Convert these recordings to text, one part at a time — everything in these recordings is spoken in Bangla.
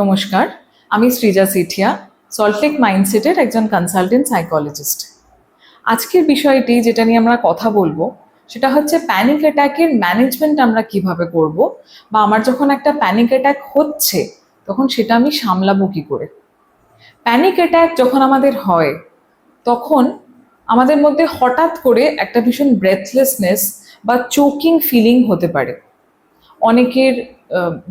নমস্কার, আমি সৃজা সিঠিয়া সল্টলেক মাইন্ডসেটের একজন কনসালটেন্ট সাইকোলজিস্ট আজকের বিষয়টি যেটা নিয়ে আমরা কথা বলব, সেটা হচ্ছে প্যানিক অ্যাট্যাকের ম্যানেজমেন্ট আমরা কীভাবে করব, বা আমার যখন একটা প্যানিক অ্যাট্যাক হচ্ছে, তখন সেটা আমি সামলাবো কি করে? প্যানিক অ্যাট্যাক যখন আমাদের হয়, তখন আমাদের মধ্যে হঠাৎ করে একটা ভীষণ ব্রেথলেসনেস বা চোকিং ফিলিং হতে পারে। অনেকের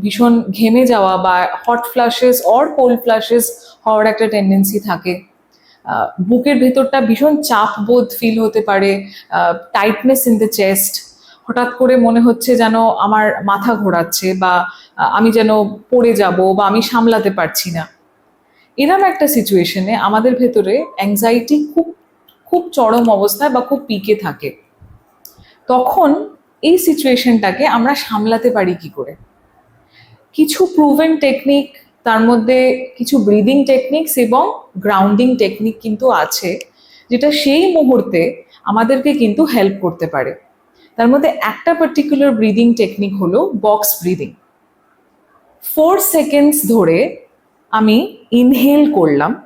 ভীষণ ঘেমে যাওয়া বা hot flashes or cold flashes হওয়ার একটা টেন্ডেন্সি থাকে। বুকের ভেতরটা ভীষণ চাপ বোধ ফিল হতে পারে টাইটনেস ইন দ্য চেস্ট হঠাৎ করে মনে হচ্ছে যেন আমার মাথা ঘোরাচ্ছে বা আমি যেন পড়ে যাব বা আমি সামলাতে পারছি না। এরম একটা সিচুয়েশনে আমাদের ভেতরে অ্যাংজাইটি খুব খুব চরম অবস্থায় বা খুব পিকে থাকে। তখন এই সিচুয়েশনটাকে আমরা সামলাতে পারি কি করে? কিছু প্রুভেন টেকনিক তার মধ্যে কিছু ব্রিদিং টেকনিক্স এবং গ্রাউন্ডিং টেকনিক কিন্তু আছে, যেটা সেই মুহূর্তে আমাদেরকে কিন্তু হেল্প করতে পারে। তার মধ্যে একটা পার্টিকুলার ব্রিদিং টেকনিক হলো বক্স ব্রিদিং ফোর সেকেন্ডস ধরে আমি ইনহেল করলাম,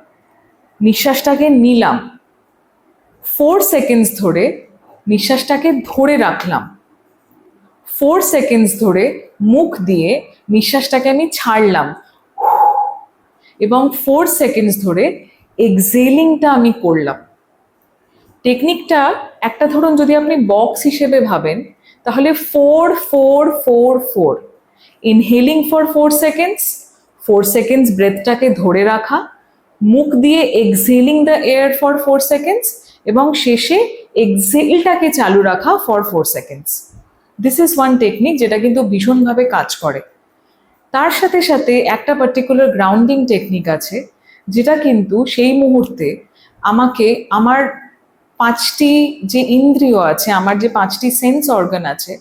নিঃশ্বাসটাকে নিলাম। ফোর সেকেন্ডস ধরে নিঃশ্বাসটাকে ধরে রাখলাম। ফোর সেকেন্ডস ধরে মুখ দিয়ে নিঃশ্বাসটাকে আমি ছাড়লাম। এবং ফোর সেকেন্ডস ধরে এক্সেলিংটা আমি করলাম। টেকনিকটা একটা ধরুন যদি আপনি বক্স হিসেবে ভাবেন, তাহলে four four four four inhaling for four seconds four seconds ব্রেথটাকে ধরে রাখা, মুখ দিয়ে exhaling the air for four seconds এবং শেষে এক্সেলটাকে চালু রাখা for four seconds this is one technique যেটা কিন্তু ভীষণভাবে কাজ করে। তার সাথে সাথে একটা পার্টিকুলার গ্রাউন্ডিং টেকনিক আছে, যেটা কিন্তু সেই মুহূর্তে আমাকে আমার পাঁচটি যে ইন্দ্রিয় আছে, আমার যে পাঁচটি সেন্স অর্গান আছে,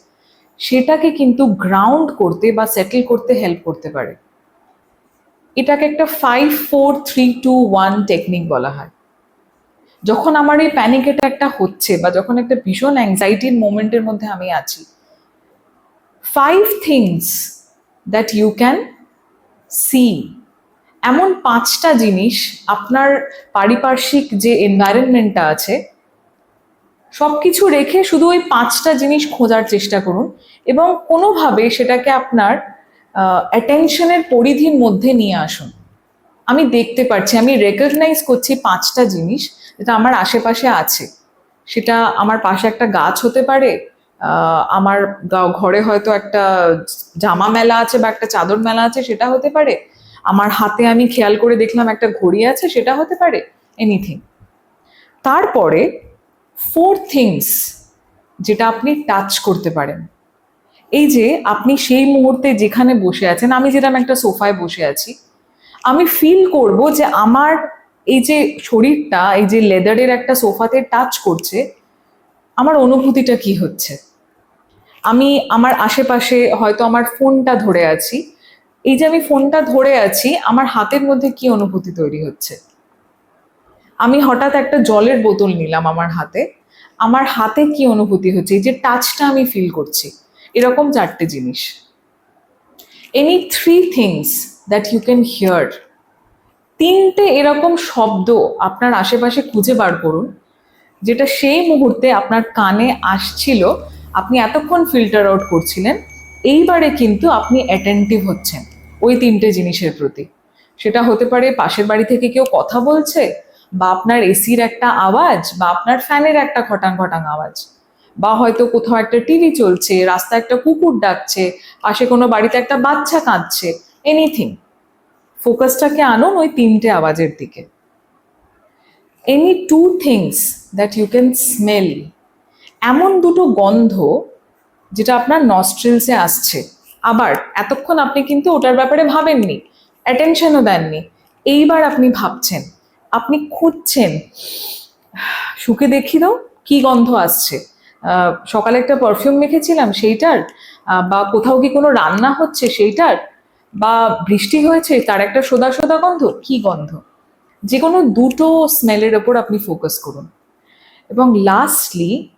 সেটাকে কিন্তু গ্রাউন্ড করতে বা সেটেল করতে হেল্প করতে পারে। এটাকে একটা five four three two one technique বলা হয়। যখন আমার এই প্যানিক অ্যাটাকটা হচ্ছে বা যখন একটা ভীষণ অ্যাংজাইটির মোমেন্টের মধ্যে আমি আছি five things that you can see এমন পাঁচটা জিনিস আপনার পারিপার্শ্বিক যে এনভায়রনমেন্টটা আছে সব কিছু রেখে শুধু ওই পাঁচটা জিনিস খোঁজার চেষ্টা করুন এবং কোনোভাবে সেটাকে আপনার অ্যাটেনশনের পরিধির মধ্যে নিয়ে আসুন। আমি দেখতে পাচ্ছি আমি রেকগনাইজ করছি পাঁচটা জিনিস যেটা আমার আশেপাশে আছে। সেটা আমার পাশে একটা গাছ হতে পারে আমার ঘরে হয়তো একটা জামা মেলা আছে বা একটা চাদর মেলা আছে, সেটা হতে পারে। আমার হাতে আমি খেয়াল করে দেখলাম একটা ঘড়ি আছে, সেটা হতে পারে। এনিথিং তারপরে ফোর থিংস যেটা আপনি টাচ করতে পারেন। এই যে, আপনি সেই মুহূর্তে যেখানে বসে আছেন, আমি যেরকম একটা সোফায় বসে আছি, আমি ফিল করব যে আমার এই যে শরীরটা, এই যে লেদারের একটা সোফাতে টাচ করছে আমার অনুভূতিটা কি হচ্ছে? আমি আমার আশেপাশে হয়তো আমার ফোনটা ধরে আছি। এই যে আমি ফোনটা ধরে আছি, আমার হাতের মধ্যে কি অনুভূতি তৈরি হচ্ছে? আমি হঠাৎ একটা জলের বোতল নিলাম আমার হাতে। আমার হাতে কি অনুভূতি হচ্ছে? এই যে টাচটা আমি ফিল করছি। এরকম চারটে জিনিস। Any three things that you can hear তিনটে এরকম শব্দ আপনার আশেপাশে খুঁজে বার করুন। যেটা সেই মুহূর্তে আপনার কানে আসছিল, আপনি এতক্ষণ ফিল্টার আউট করছিলেন, এইবারে কিন্তু আপনি অ্যাটেন্টিভ হচ্ছেন ওই তিনটে জিনিসের প্রতি। সেটা হতে পারে পাশের বাড়ি থেকে কেউ কথা বলছে, বা আপনার এসির একটা আওয়াজ, বা আপনার ফ্যানের একটা খটাং খটাং আওয়াজ, বা হয়তো কোথাও একটা টিভি চলছে, রাস্তায় একটা কুকুর ডাকছে, পাশে কোনো বাড়িতে একটা বাচ্চা কাঁদছে এনিথিং ফোকাসটাকে আনুন ওই তিনটে আওয়াজের দিকে। Any two things that you can smell এমন দুটো গন্ধ যেটা আপনার নস্ট্রিলসে আসছে। আবার এতক্ষণ আপনি কিন্তু ওটার ব্যাপারে ভাবেননি অ্যাটেনশনও দেননি। এইবার আপনি ভাবছেন, আপনি খুঁজছেন, শুকে দেখি দাও কি গন্ধ আসছে। সকালে একটা পারফিউম মেখেছিলাম সেইটার বা কোথাও কি কোনো রান্না হচ্ছে সেইটার, বা বৃষ্টি হয়েছে তার একটা সোদা সোদা গন্ধ, কি গন্ধ? যে কোনো দুটো স্মেলের ওপর আপনি ফোকাস করুন। এবং লাস্টলি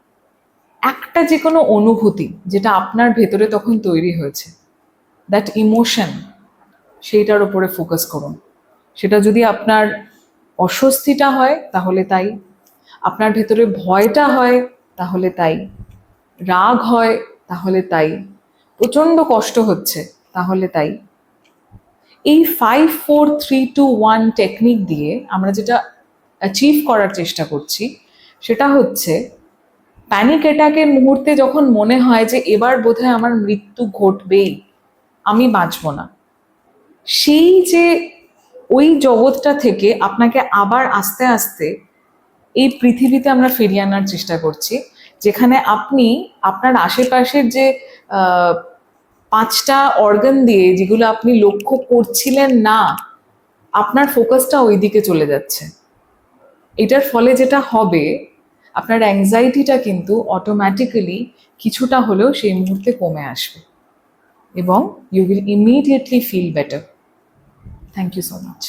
একটা যে কোনো অনুভূতি যেটা আপনার ভেতরে তখন তৈরি হয়েছে দ্যাট ইমোশন সেইটার ওপরে ফোকাস করুন। সেটা যদি আপনার অস্বস্তিটা হয়, তাহলে তাই। আপনার ভেতরে ভয়টা হয়, তাহলে তাই। রাগ হয়, তাহলে তাই। প্রচণ্ড কষ্ট হচ্ছে, তাহলে তাই। এই five four three two one technique দিয়ে আমরা যেটা অ্যাচিভ করার চেষ্টা করছি, সেটা হচ্ছে প্যানিক অ্যাটাকের মুহূর্তে যখন মনে হয় যে এবার বোধহয় আমার মৃত্যু ঘটবেই, আমি বাঁচব না। সেই যে ওই জগৎটা থেকে আপনাকে আবার আস্তে আস্তে এই পৃথিবীতে আমরা ফিরিয়ে আনার চেষ্টা করছি, যেখানে আপনি আপনার আশেপাশের যে পাঁচটা অর্গান দিয়ে যেগুলো আপনি লক্ষ্য করছিলেন না, আপনার ফোকাসটা ওই দিকে চলে যাচ্ছে। এটার ফলে যেটা হবে, আপনার অ্যাংজাইটিটা কিন্তু অটোমেটিক্যালি কিছুটা হলেও সেই মুহূর্তে কমে আসবে এবং you will immediately feel better thank you so much